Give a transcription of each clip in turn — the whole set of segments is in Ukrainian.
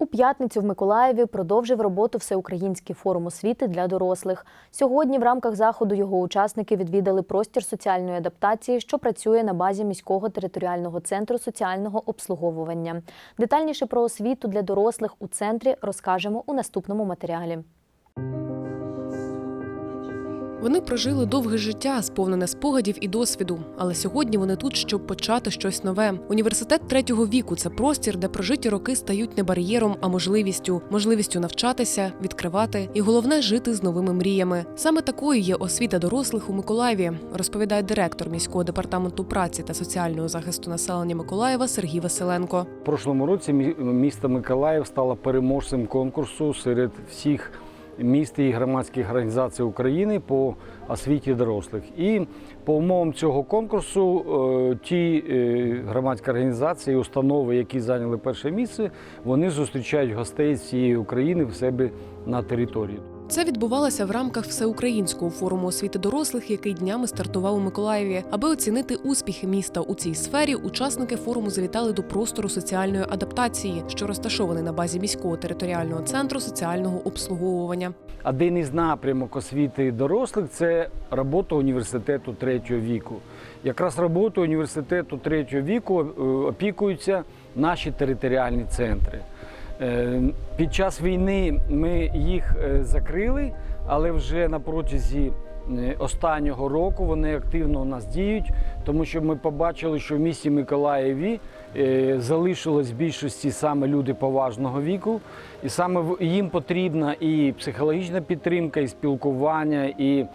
У п'ятницю в Миколаєві продовжив роботу Всеукраїнський форум освіти для дорослих. Сьогодні в рамках заходу його учасники відвідали простір соціальної адаптації, що працює на базі міського територіального центру соціального обслуговування. Детальніше про освіту для дорослих у центрі розкажемо у наступному матеріалі. Вони прожили довге життя, сповнене спогадів і досвіду. Але сьогодні вони тут, щоб почати щось нове. Університет третього віку це простір, де прожиті роки стають не бар'єром, а можливістю, можливістю навчатися, відкривати і головне жити з новими мріями. Саме такою є освіта дорослих у Миколаєві, розповідає директор міського департаменту праці та соціального захисту населення Миколаєва Сергій Василенко. В прошлому році мі- місто Миколаїв стало переможцем конкурсу серед всіх міст і громадських організацій України по освіті дорослих. І по умовам цього конкурсу е, ті е, громадські організації, установи, які зайняли перше місце, вони зустрічають гостей з цієї України в себе на території. Це відбувалося в рамках всеукраїнського форуму освіти дорослих, який днями стартував у Миколаєві. Аби оцінити успіхи міста у цій сфері, учасники форуму завітали до простору соціальної адаптації, що розташований на базі міського територіального центру соціального обслуговування. Один із напрямок освіти дорослих це робота університету третього віку. Якраз роботою університету третього віку е, опікуються наші територіальні центри. Е, Під час війни ми їх е, закрили, але вже на протязі е, останнього року вони активно у нас діють, тому що ми побачили, що в місті Миколаєві залишилось в більшості саме люди поважного віку, і саме їм потрібна і психологічна підтримка, і спілкування, і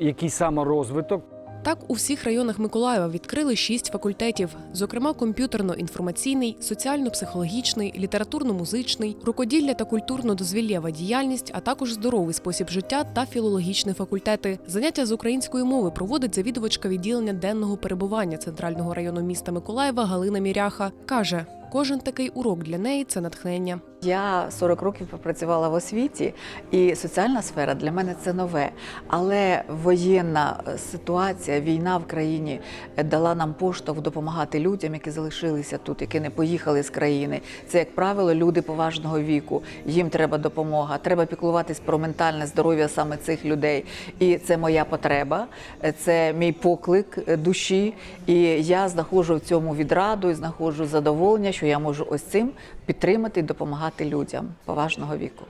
який- саморозвиток. Так, у всіх районах Миколаєва відкрили шість факультетів, зокрема комп'ютерно-інформаційний, соціально-психологічний, літературно-музичний, рукоділля та культурно-дозвіллєва діяльність, а також здоровий спосіб життя та філологічні факультети. Заняття з української мови проводить завідувачка відділення денного перебування центрального району міста Миколаєва Галина Міряха. каже, кожен такий урок для неї це натхнення. Я 40 років попрацювала в освіті, і соціальна сфера для мене це нове. Але воєнна е, ситуація, війна в країні е, дала нам поштовх допомагати людям, які залишилися тут, які не поїхали з країни. Це, як правило, люди поважного віку. Їм треба допомога. Треба піклуватись про ментальне здоров'я саме цих людей. І це моя потреба, е, це мій поклик душі. І я знаходжу в цьому відраду і знаходжу задоволення, що я можу ось цим підтримати і допомагати людям поважного віку.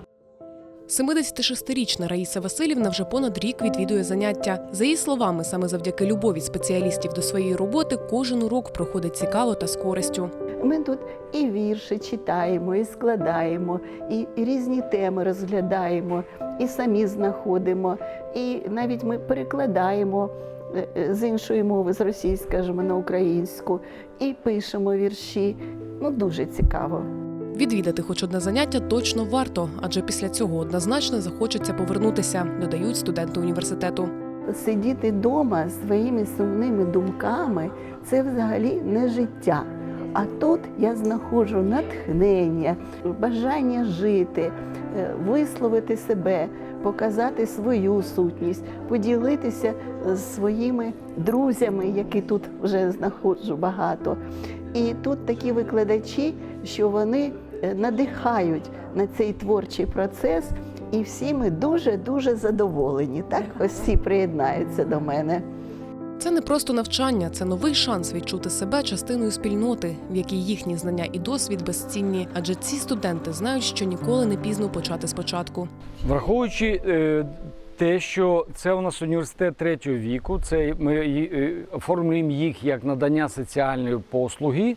76-річна Раїса Васильівна вже понад рік відвідує заняття. За її словами, саме завдяки любові спеціалістів до своєї роботи, кожен урок проходить цікаво та з користю. Ми тут і вірші читаємо, і складаємо, і різні теми розглядаємо, і самі знаходимо, і навіть ми перекладаємо з іншої мови, з російської, скажімо, на українську, і пишемо вірші. Ну, дуже цікаво. Відвідати хоч одне заняття точно варто, адже після цього однозначно захочеться повернутися, додають студенти університету. Сидіти вдома своїми сумними думками це взагалі не життя. А тут я знаходжу натхнення, бажання жити, е, висловити себе, показати свою сутність, поділитися з своїми друзями, які тут вже знаходжу багато. І тут такі викладачі, що вони е, надихають на цей творчий процес, і всі ми дуже-дуже задоволені. Так, ось всі приєднаються до мене. Це не просто навчання, це новий шанс відчути себе частиною спільноти, в якій їхні знання і досвід безцінні, адже ці студенти знають, що ніколи не пізно почати спочатку. Враховуючи е, те, що це у нас університет третього віку, це ми е, оформлюємо їх як надання соціальної послуги,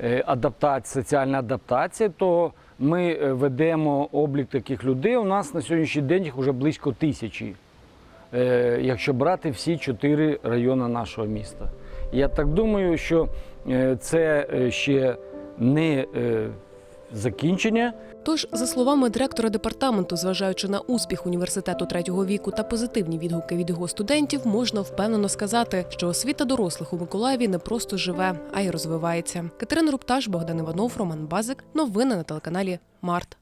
е, адаптація, соціальна адаптація, то ми ведемо облік таких людей. У нас на сьогоднішній день їх вже близько тисячі, якщо брати всі чотири райони нашого міста. Я так думаю, що е, це е, ще не е, закінчення. Тож, за словами директора департаменту, зважаючи на успіх університету третього віку та позитивні відгуки від його студентів, можна впевнено сказати, що освіта дорослих у Миколаєві не просто живе, а й розвивається. Катерина Рупташ, Богдан Іванов, Роман Базик. Новини на телеканалі Март.